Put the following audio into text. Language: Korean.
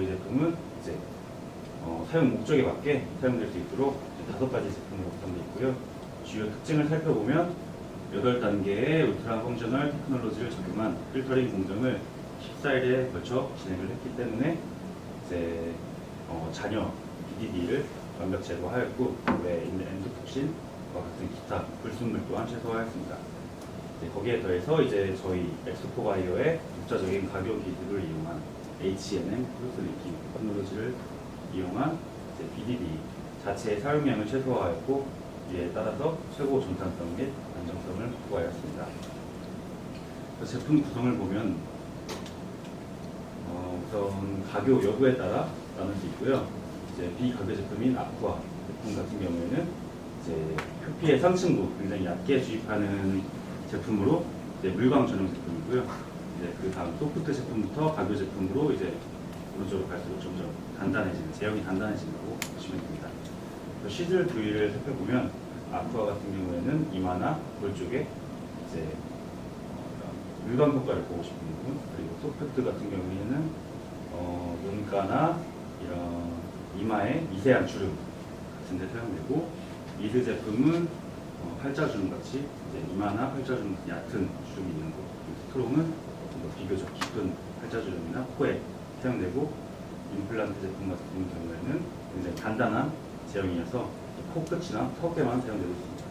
저희 제품은 이제 어, 사용 목적에 맞게 사용될 수 있도록 다섯 가지 제품으로 구성되어 있고요. 주요 특징을 살펴보면 8단계의 울트라 펑셔널 테크놀로지를 적용한 필터링 공정을 14일에 걸쳐 진행을 했기 때문에 이제 어, 잔여 BDD를 완벽 제거하였고 외에 있는 엔도톡신과 같은 기타 불순물 또한 최소화하였습니다. 이제 거기에 더해서 이제 저희 엑소포바이오의 독자적인 가교 기술을 이용한 H&M 크로스 링킹 테크놀로지를 이용한 BDD 자체의 사용량을 최소화하였고 이에 따라서 최고 전탄성 및 안정성을 확보하였습니다. 제품 구성을 보면 어, 우선 가교 여부에 따라 나눌 수 있고요. 이제 비가교 제품인 아쿠아 제품 같은 경우에는 이제 표피의 상층부 굉장히 얕게 주입하는 제품으로 물광 전용 제품이고요. 이제 그 다음 소프트 제품부터 가교 제품으로 이제 오른쪽으로 갈수록 점점 단단해지는 제형이 단단해진다고 보시면 됩니다. 그 시즐 부위를 살펴보면 아쿠아 같은 경우에는 이마나 볼 쪽에 이제 어, 물광 효과를 보고 싶은 부분 그리고 소프트 같은 경우에는 어, 눈가나 이런 이마에 미세한 주름 같은 데 사용되고 미드 제품은 어, 팔자 주름 같이 이제 이마나 팔자 주름 같은 얕은 주름이 있는 곳 그리고 스트롱은 비교적 깊은 팔자주름이나 코에 사용되고 임플란트 제품 같은 경우에는 굉장히 단단한 제형이어서 코 끝이나 턱에만 사용되고 있습니다.